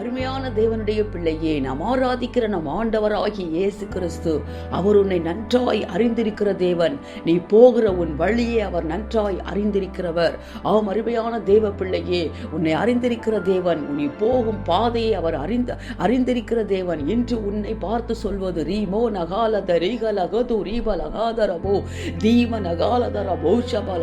அருமையான தேவனுடைய பிள்ளையே நாம் ஆராதிக்கிற நம் ஆண்டவராகி இயேசு கிறிஸ்து அவர் உன்னை நன்றாய் அறிந்திருக்கிற தேவன். நீ போகிற உன் வழியே அவர் நன்றாய் அறிந்திருக்கிறவர். ஆம் அருமையான தேவ பிள்ளையே உன்னை அறிந்திருக்கிற தேவன் நீ போகும் பாதையை அவர் அறிந்த அறிந்திருக்கிற தேவன். இன்று உன்னை பார்த்து சொல்வது ரீமோ நகாலத ரீகலகது ரீப லகாதரபோ தீம நகாலதரபோ ஷப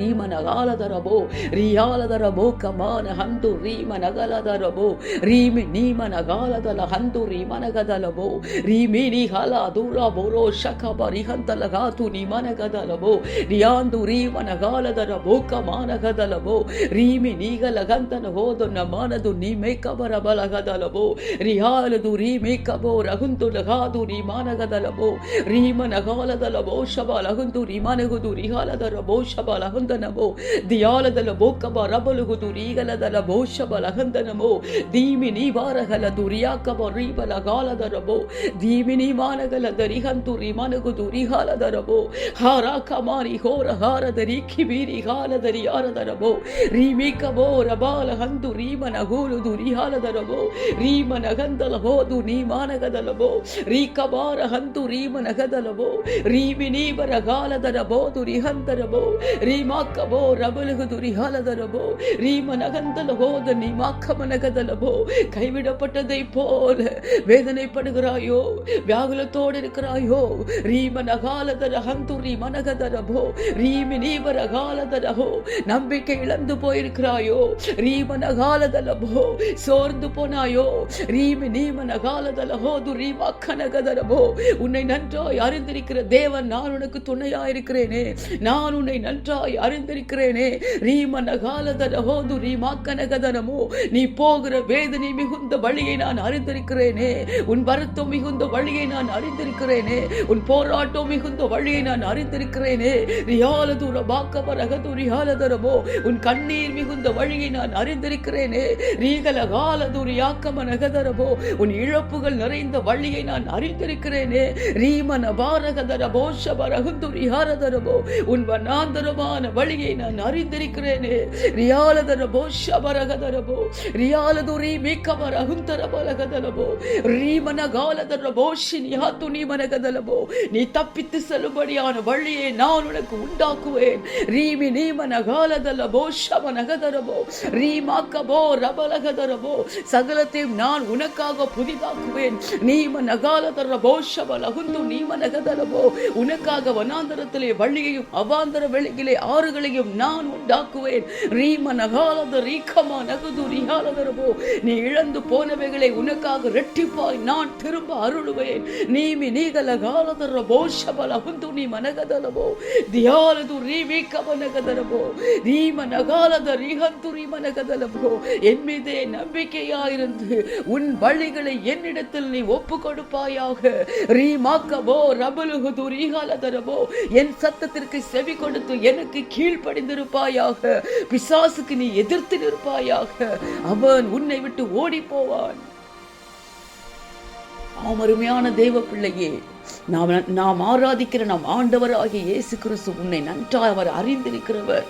ரீம நகாலதரபோ ரியாலதரபோ கமான ஹந்து ரீம நகலதரபோ ரீ ರಿಯಾಲದರಬೋ ಕಮಾನ ಹಂತು ರೀಮ ನಗಲದರಬೋ ರೀಮಿ ನೀಮ ನಗಾಲದಲ ಹಂತು ರೀಮನಗದಲಬೋ ರೀಮಿನಿ ಹಲ ದೂರ ಬೋರೋ ಶಖಬ ರಿಹಂತಲಗಾತು ನಿಮನಗದಲಬೋ ರಿಯಾಂದು ರೀಮ ನಗಾಲದರಬೋ ಕಮಾನಗದಲಬೋ ರೀಮಿ ನೀಗಲಗಂತನ ಹೋದು ನಮಾನದು ನೀಮೇಕಬರ ಬಲಗದಲಬೋ ರಿಯಾಲದು ರೀಮೇಕಬೋ ರಹುಂತು ಲಗಾದು ರೀಮಾನಗದಲಬೋ ರೀಮ ನಗಾಲದಲಬೋ ಶಬ ಲಹುಂತು ರೀಮನಗುದು ರಿಹಾಲದರ ಬೋಷಬ ಲಹುಂದನಮೋ ದಿಯಾಲದಲ ಬೋಕಬ ರಬಲುಗುದು ರೀಗಲದಲ ಬೋಷಬ ಲಹಂದನಮೋ ದೀಮಿ ದೀಮಿನಿ ವಾರಗಲ ದುರಿಯಾಕವ ರೀಬಲ ಗಾಲದರಬೋ ದೀಮಿನಿ ಮಾನಗಲ ದರಿಹಂತು ರಿಮನಗು ದುರಿಹಾಲದರಬೋ ಹಾರ ಕಮಾರಿ ಹೋರ ಹಾರದರಿ ಕಿಬಿರಿ ಹಾಲದರಿ ಹಾರದರಬೋ ರೀಮಿಕಬೋ ರಬಾಲ ಹಂದು ರೀಮನ ಹೂಲು ದುರಿಹಾಲದರಬೋ ರೀಮನ ಗಂದಲ ಹೋದು ನೀ ಮಾನಗದಲಬೋ ರೀಕಬಾರ ಹಂದು ರೀಮನ ಗದಲಬೋ ರೀಮಿನಿ ಬರಗಾಲದರಬೋ ದುರಿಹಂತರಬೋ ರೀಮಾಕಬೋ ರಬಲಗು ದುರಿಹಾಲದರಬೋ ರೀಮನ ಗಂದಲ ಹೋದ ನೀ ಮಾಕಮನಗದಲಬೋ கைவிடப்பட்டதை போல வேதனைப்படுகிறாயோ? வியாகுலத்தோடு இருக்கிறாயோ? ரீமனகாலதர ஹந்துரி மனகதரபோ ரீமி நீவரகாலதரஹோ? நம்பிக்கை இழந்து போயிருக்கிறாயோ? ரீமனகாலதலபோ சோர்ந்து போனாயோ? ரீமி நீமனகாலதலஹோ து ரீமாக்கனகதரபோ உன்னை நன்றாய் அறிந்திருக்கிற தேவன் நான் உனக்கு துணையாயிருக்கிறேனே. நான் உன்னை நன்றாய் அறிந்திருக்கிறேனே. ரீமனகாலதரஹோது ரீமாக்கனகதனமோ நீ போகிற வேதனை மிகுந்த வழியை நான் அறிந்திருக்கிறேனே. உன் வருத்தம் மிகுந்த வழியை நான் அறிந்திருக்கிறேனே. உன் போராட்டம் மிகுந்த வழியை நான் அறிந்திருக்கிறேனே. ரியால தூர பாக்கபரகது ரியால தரமோ உன் கண்ணீர் மிகுந்த வழியை நான் அறிந்திருக்கிறேனே. ரீகலகாலது நகதரபோ உன் இழப்புகள் நிறைந்த வழியை நான் அறிந்திருக்கிறேனே. ரீமன பாரகதரபோ ஷபரகுந்து ரியாரதரமோ உன் வண்ணாந்தரமான வழியை நான் அறிந்திருக்கிறேனே. ரியாலதரபோ ஷபரகதரபோ ரியாலதுரி மீக்கமர அகுந்தரபலகதலபோ ரீமனகாலதரபோ ஷினியாத்து நீமனகதலபோ நீ தப்பித்து செல்லும்படியான வழியை நான் உனக்கு உண்டாக்குவேன். ரீமி நீமனகாலதலபோ ஷபனகதரபோ ரீமாக்கபோ ரபலகதரபோ சகலத்தையும் நான் உனக்காக புதிதாக்குவேன். நீமனகாலதரபோ ஷபலகுந்து நீமனகதலபோ உனக்காக வனாந்தரத்திலே வழியையும் அவாந்தர வெளியிலே ஆறுகளையும் நான் உண்டாக்குவேன். ரீம நகாலத ரீக்கமா நகுது ரியாலதரபோ நீ இழந்து போனவைகளை உனக்காக ரெட்டிப்பாய் நான் திரும்ப அருளுவேன். நீமி நீகல காலதர போஷபல அகுந்து நீ மனகதலபோ தியாலது ரீமீக்கம நகதலபோ ரீம நகாலத ரீகந்து நீ நகதலபோ என் மீதே நம்பிக்கையாயிருந்து உன் வழிகளை என்னிடத்தில் நீ ஒப்பு கொடுப்பாயாக ரீமாக்கவோ ரபலுகுது ரீகாலதரவோ என் சத்தத்திற்கு செவி கொடுத்து எனக்கு கீழ்ப்படிந்திருப்பாயாக. பிசாசுக்கு நீ எதிர்த்து நிற்பாயாக. அவன் உன்னை விட்டு ஓடி போவான் ஆம் அருமையான தெய்வ பிள்ளையே நாம் நாம் ஆராதிக்கிற நாம் ஆண்டவராகிய இயேசு கிறிஸ்து உன்னை நன்றாக அவர் அறிந்திருக்கிறவர்.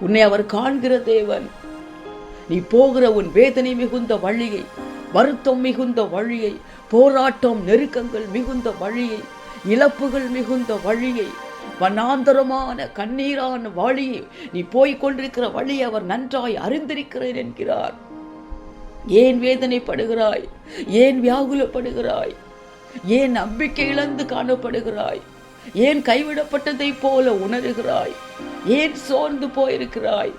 உன்னை அவர் காண்கிற தேவன். நீ போகிற உன் வேதனை மிகுந்த வழியை வருத்தம் மிகுந்த வழியை போராட்டம் நெருக்கங்கள் மிகுந்த வழியை இழப்புகள் மிகுந்த வழியை வண்ணாந்தரமான கண்ணீரான வழியை நீ போய்க் கொண்டிருக்கிற வழியை அவர் நன்றாய் அறிந்திருக்கிறேன் என்கிறார். ஏன் வேதனைப்படுகிறாய்? ஏன் வியாகுலப்படுகிறாய்? ஏன் நம்பிக்கை இழந்து காணப்படுகிறாய்? ஏன் கைவிடப்பட்டதைப் போல உணர்கிறாய்? ஏன் சோர்ந்து போயிருக்கிறாய்?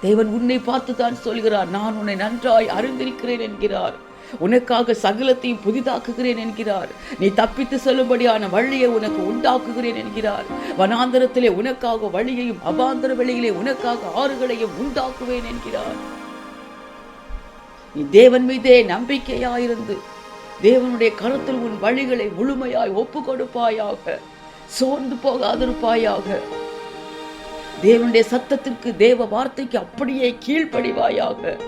தேவன் உன்னை பார்த்து தான் சொல்கிறார். நான் உன்னை நன்றாய் அறிந்திருக்கிறேன் என்கிறார். உனக்காக சகலத்தையும் புதிதாக்குகிறேன் என்கிறார். நீ தப்பித்து செல்லும்படியான வழியை உனக்கு உண்டாக்குகிறேன் என்கிறார். வனாந்தரத்திலே உனக்காக வழியையும் அபாந்தர வழியிலே உனக்காக ஆறுகளையும் உண்டாக்குவேன் என்கிறார். நீ தேவன் மீதே நம்பிக்கையாயிருந்து தேவனுடைய கருத்தில் உன் வழிகளை முழுமையாய் ஒப்பு கொடுப்பாயாக சோர்ந்து போகாதிருப்பாயாக. தேவனுடைய சத்தத்திற்கு தேவ வார்த்தைக்கு அப்படியே கீழ்ப்படிவாயாக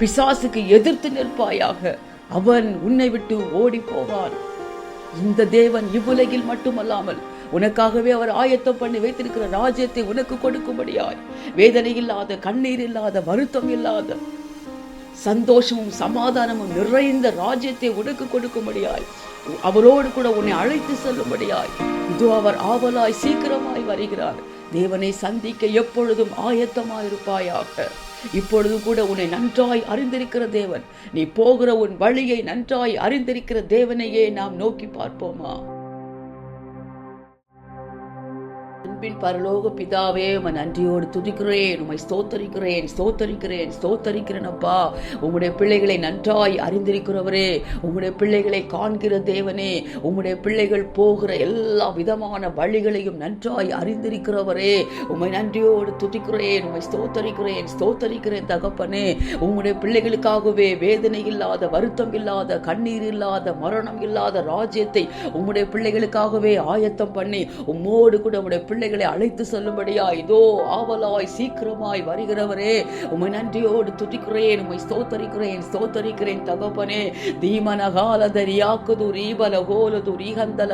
பிசாசுக்கு எதிர்த்து நிற்பாயாக அவன் உன்னை விட்டு ஓடி போவான் இந்த தேவன் இவ்வுலகில் மட்டுமல்லாமல் உனக்காகவே அவர் ஆயத்தம் பண்ணி வைத்திருக்கிற ராஜ்யத்தை உனக்கு கொடுக்கும்படியாய் வேதனை இல்லாத கண்ணீர் இல்லாத வருத்தம் இல்லாத சந்தோஷமும் சமாதானமும் நிறைந்த ராஜ்யத்தை உனக்கு கொடுக்கும்படியாய். அவரோடு கூட உன்னை அழைத்து செல்லும்படியாய். இதோ அவர் ஆவலாய் சீக்கிரமாய் வருகிறார். தேவனை சந்திக்க எப்பொழுதும் ஆயத்தமாயிருப்பாயாக இப்பொழுதும் கூட உன்னை நன்றாய் அறிந்திருக்கிற தேவன் நீ போகிற உன் வழியை நன்றாய் அறிந்திருக்கிற தேவனையே நாம் நோக்கி பார்ப்போமா? பின் பரலோக பிதாவே உமை நன்றியோடு துதிக்கிறேன் உமை ஸ்தோத்தரிக்கிறேன் ஸ்தோத்தரிக்கிறேன் ஸ்தோத்தரிக்கிறேன் அப்பா. உம்முடைய பிள்ளைகளை நன்றாய் அறிந்திருக்கிறவரே உம்முடைய பிள்ளைகளை காண்கிற தேவனே உம்முடைய பிள்ளைகள் போகிற எல்லா விதமான வழிகளையும் நன்றாய் அறிந்திருக்கிறவரே உம்மை நன்றியோடு துதிக்கிறேன் உமை ஸ்தோத்தரிக்கிறேன் ஸ்தோத்தரிக்கிறேன் தகப்பனே. உம்முடைய பிள்ளைகளுக்காகவே வேதனை இல்லாத வருத்தம் இல்லாத கண்ணீர் இல்லாத மரணம் இல்லாத ராஜ்யத்தை உம்முடைய பிள்ளைகளுக்காகவே ஆயத்தம் பண்ணி உம்மோடு கூட உம்முடைய பிள்ளைகள் பிள்ளைகளை அழைத்து செல்லும்படியா இதோ ஆவலாய் சீக்கிரமாய் வருகிறவரே உமை நன்றியோடு துதிக்கிறேன் உமை ஸ்தோத்தரிக்கிறேன் ஸ்தோத்தரிக்கிறேன் தகப்பனே. தீமனகாலத ரியாக்குது ரீபல கோலது ஹந்தல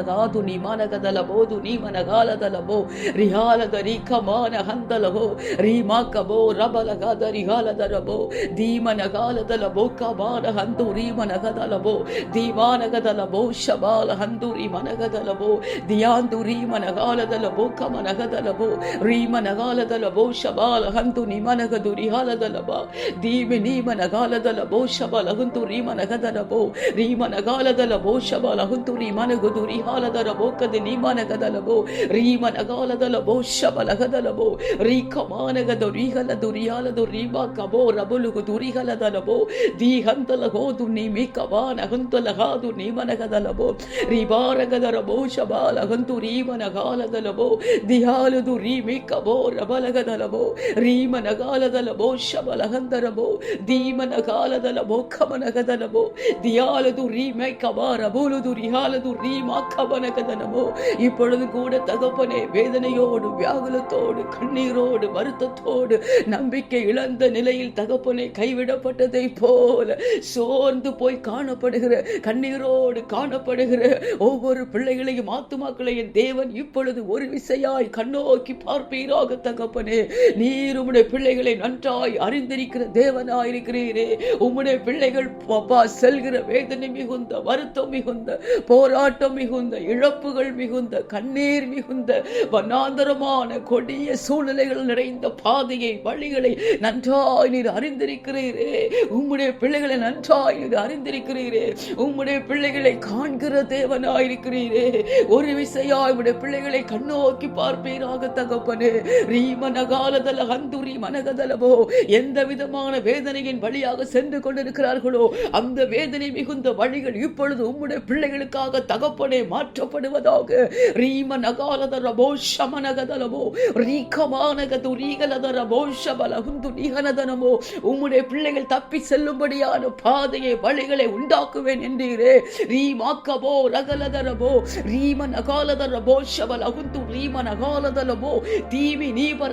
நிமனகதலபோ து நிமனகாலதலபோ ரிஹாலத ரீகமான ஹந்தலகோ ரீமாக்கபோ ரபலகாத ரிஹாலதரபோ தீமனகாலதலபோ கமான ஹந்து ரீமனகதலபோ தீமானகதலபோ ஷபால ஹந்துரி மனகதலபோ தியாந்துரி மனகாலதலபோ கமன ರೀಮನಗಾಲದಲಬೋ ಕಮನಗದಲಬೋ ರೀಮನಗಾಲದಲಬೋ ಶಬಾಲ ಹಂದು ನಿಮನಗದು ರಿಹಾಲದಲಬ ದೀಮಿ ನೀಮನಗಾಲದಲಬೋ ಶಬಲ ಹಂದು ರೀಮನಗದಲಬೋ ರೀಮನಗಾಲದಲಬೋ ಶಬಲ ಹಂದು ರೀಮನಗದು ರಿಹಾಲದಲಬೋ ಕದೆ ನೀಮನಗದಲಬೋ ರೀಮನಗಾಲದಲಬೋ ಶಬಲಗದಲಬೋ ರೀಕಮಾನಗದ ರಿಹಲದು ರಿಹಾಲದು ರೀಮಾ ಕಬೋ ರಬುಲುಗು ದುರಿಹಲದಲಬೋ ದಿ ಹಂತಲಗೋದು ನೀಮಿ ಕವಾನ ಹಂತಲಗಾದು ನೀಮನಗದಲಬೋ ರಿಬಾರಗದರಬೋ ಶಬಾಲ ಹಂತು ರೀಮನಗಾಲದಲಬೋ ದಿಹಾಲದು ರೀಮಿ ಕಬೋ ರಬಲಗದಲಬೋ ರೀಮನಗಾಲದಲಬೋ ಶಬಲಹಂದರಬೋ ದೀಮನಗಾಲದಲಬೋ ಕಮನಗದಲಬೋ தியாலது ரீமை கபார போலுது ரிஹாலது ரீமா கபனகதனமோ இப்பொழுது கூட தகப்பனே வேதனையோடு வியாகுலத்தோடு கண்ணீரோடு வருத்தத்தோடு நம்பிக்கை இழந்த நிலையில் தகப்பனே கைவிடப்பட்டதை போல சோர்ந்து போய் காணப்படுகிற கண்ணீரோடு காணப்படுகிற ஒவ்வொரு பிள்ளைகளையும் ஆத்துமாக்களையும் தேவன் இப்பொழுது ஒரு விசையாய் கண்ணோக்கி பார்ப்பீராக தகப்பனே. நீர் உம்முடைய பிள்ளைகளை நன்றாய் அறிந்திருக்கிற தேவனாயிருக்கிறீரே. உம்முடைய பிள்ளைகள் பாப்பா செல்கிற வேதனை மிகுந்த வருத்தம் மிகுந்த போராட்டம் மிகுந்த இழப்புகள் மிகுந்த கண்ணீர் மிகுந்த வண்ணாந்தரமான கொடிய சூழ்நிலைகள் நிறைந்த பாதையை வழிகளை நன்றாய் நீர் அறிந்திருக்கிறீரே. உம்முடைய பிள்ளைகளை நன்றாய் நீர் அறிந்திருக்கிறீரே. உம்முடைய பிள்ளைகளை காண்கிற தேவனாயிருக்கிறீரே. ஒரு விசையாய் உம்முடைய பிள்ளைகளை கண்ணோக்கி பார்ப்பீராக தகப்பனே. ரீமனகாலதல ஹந்துரி மனகதலவோ எந்த விதமான வேதனையின் வழியாக சென்று கொண்டிருக்கிறார்களோ அந்த வேதனை மிகுந்த வழிகள் இப்பொழுது உம்முடைய பிள்ளைகளுக்காக தகப்பனே மாற்றப்படுவதாக. ரீம நகாலதரபோ ஷமனகதலமோ ரீகமானகது ரீகலதரபோ ஷபலகுந்து நீகனதனமோ உம்முடைய பிள்ளைகள் தப்பி செல்லும்படியான பாதையை வழிகளை உண்டாக்குவேன் என்றீரே. ரீமாக்கபோ ரகலதரபோ. ரீம நகாலதரபோ ரீமன ரீம நகாலதலபோ தீமி நீப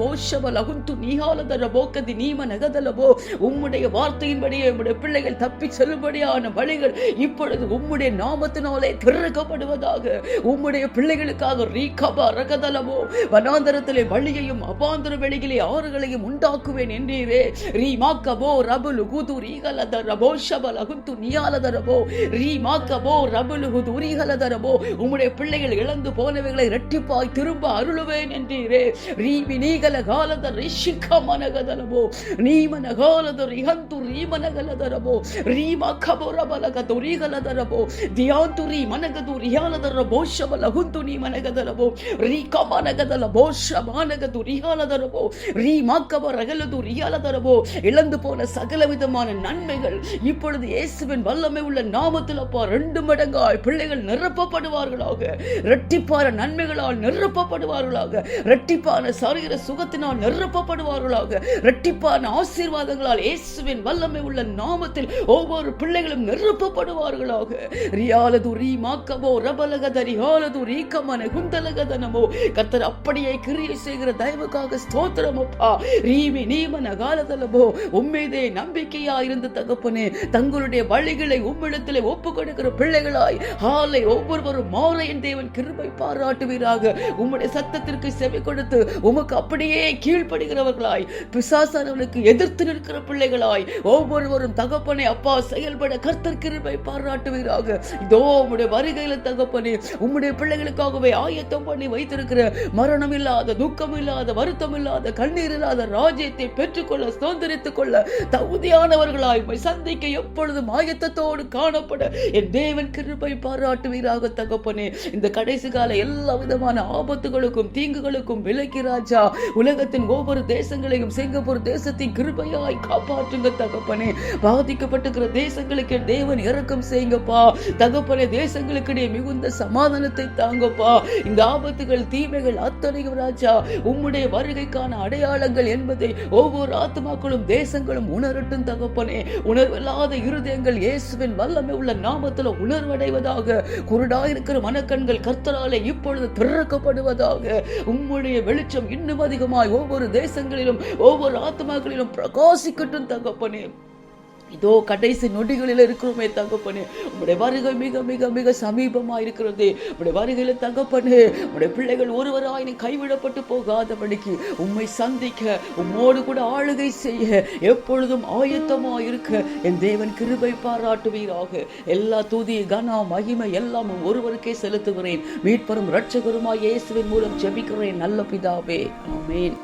போஷப லகுந்து நீகாலதர கதி நீம நகதலபோ உம்முடைய வார்த்தையின்படியே உம்முடைய பிள்ளைகள் தப்பி செல்லும்படியான வழிகள் இப்பொழுது உம்முடைய நாமத்தினாலே திறக்கப்படுவதாக உம்முடைய பிள்ளைகளுக்காக ரீகபா ரகதலபோ வனாந்தரத்திலே வழியையும் அபாந்தர வெளியிலே ஆறுகளையும் உண்டாக்குவேன் என்றீரே ரீமாக்கபோ ரபுலு குது ரீகலத போஷப லகுந்து நீயாலதரபோ ரீமாக்கபோ ரபுலு குது ரீகலதரபோ உம்முடைய பிள்ளைகள் இழந்து போனவைகளை இரட்டிப்பாய் நான் திரும்ப அருளுவேன் என்றீரே. ரீவி நீகல காலத ரிஷிக மனகதரபோ நீமன காலத ரிஹந்து ரீமனகலதரபோ ரீமா கபோரபலகது ரீகலதரபோ. தியாந்து ரீ மனகது ரியாலதர போஷபல ஹுந்து நீ மனகதரபோ ரீக மனகதல ரியாலதரபோ ரீமா கப ரகலது ரியாலதரபோ இழந்து போன சகல விதமான நன்மைகள் இப்பொழுது இயேசுவின் வல்லமை உள்ள நாமத்தில் அப்பா ரெண்டு மடங்காய் பிள்ளைகள் நிரப்பப்படுவார்களாக. இரட்டிப்பார நன்மைகளால் நிர நிரப்பப்படுவார்களாக. இரட்டிப்பான சரீர சுகத்தினால் நிரப்பப்படுவார்களாக. இரட்டிப்பான ஆசீர்வாதங்களால் இயேசுவின் வல்லமை உள்ள நாமத்தில் ஒவ்வொரு பிள்ளைகளும் நிரப்பப்படுவார்களாக. ரியாலது ரீமாக்கவோ ரபலகதரி ரியாலது ரீக்கமன குந்தலகதனமோ. கத்தர் அப்படியே கிரியை செய்கிற தயவுக்காக ஸ்தோத்திரம் அப்பா. ரீமி நீமன காலதலமோ உம்மீதே நம்பிக்கையா இருந்து தகப்பனே தங்களுடைய வழிகளை உம்மிடத்தில் ஒப்பு கொடுக்கிற பிள்ளைகளாய் ஆலை ஒவ்வொருவரும் மாலையின் என் தேவன் கிருபை பாராட்டுவீராக. உம்முடைய சத்தத்திற்கு செவி கொடுத்து உமக்கு அப்படியே கீழ்ப்படுகிறவர்களாய் பிசாசானவனுக்கு எதிர்த்து நிற்கிற பிள்ளைகளாய் ஒவ்வொருவரும் தகப்பனை அப்பா செயல்பட கர்த்தர் கிருபை பாராட்டுவீராக. இதோ உம்முடைய வருகையில தகப்பனே உம்முடைய பிள்ளைகளுக்காகவே ஆயத்தம் பண்ணி வைத்திருக்கிற மரணம் இல்லாத துக்கம் இல்லாத வருத்தம் இல்லாத கண்ணீர் இல்லாத ராஜ்யத்தை பெற்றுக்கொள்ள சுதந்திரித்துக் கொள்ள தகுதியானவர்களாய் சந்திக்க எப்பொழுதும் ஆயத்தத்தோடு காணப்பட என் தேவன் கிருபை பாராட்டுவீராக தகப்பனே. இந்த கடைசி கால எல்லா விதமான ஆபத்துகளுக்கும் தீங்குகளுக்கும் விலக்கி ராஜா. உலகத்தின் ஒவ்வொரு தேசங்களையும் சிங்கப்பூர் தேசத்தின் கிருபையாய் காப்பாற்றுங்க தகப்பனே. பாதிக்கப்பட்டிருக்கிற தேசங்களுக்கு தேவன் இறக்கம் செய்யுங்கப்பா. தகப்பனே தேசங்களுக்கிடையே மிகுந்த சமாதானத்தை தாங்கப்பா. இந்த ஆபத்துகள் தீமைகள் அத்தனையும் ராஜா உம்முடைய வருகைக்கான அடையாளங்கள் என்பதை ஒவ்வொரு ஆத்மாக்களும் தேசங்களும் உணரட்டும் தகப்பனே. உணர்வில்லாத இருதயங்கள் இயேசுவின் வல்லமை உள்ள நாமத்தில் உணர்வடைவதாக குருடாயிருக்கிற மனக்கண்கள் கர்த்தராலே இப்பொழுது திறக்க திறக்கப்படுவதாக உம்முடைய வெளிச்சம் இன்னும் அதிகமாய் ஒவ்வொரு தேசங்களிலும் ஒவ்வொரு ஆத்மாக்களிலும் பிரகாசிக்கட்டும் தகப்பனே. இதோ கடைசி நொடிகளில் இருக்கிறோமே தங்கப்பனு உங்களுடைய வருகை மிக மிக மிக சமீபமா இருக்கிறது. உங்களுடைய வருகையில் தங்கப்பனு உங்களுடைய பிள்ளைகள் ஒருவராய் நீ கைவிடப்பட்டு போகாதபடிக்கு உம்மை சந்திக்க உம்மோடு கூட ஆளுகை செய்ய எப்பொழுதும் ஆயத்தமா இருக்க. என் தேவன் கிருபை பாராட்டுவீராக. எல்லா தூதி கனா மகிமை எல்லாம் ஒருவருக்கே செலுத்துகிறேன். மீட்பரும் இரட்சகருமாய் இயேசுவின் மூலம் ஜெபிக்கிறேன். நல்ல பிதாவே. ஆமேன்.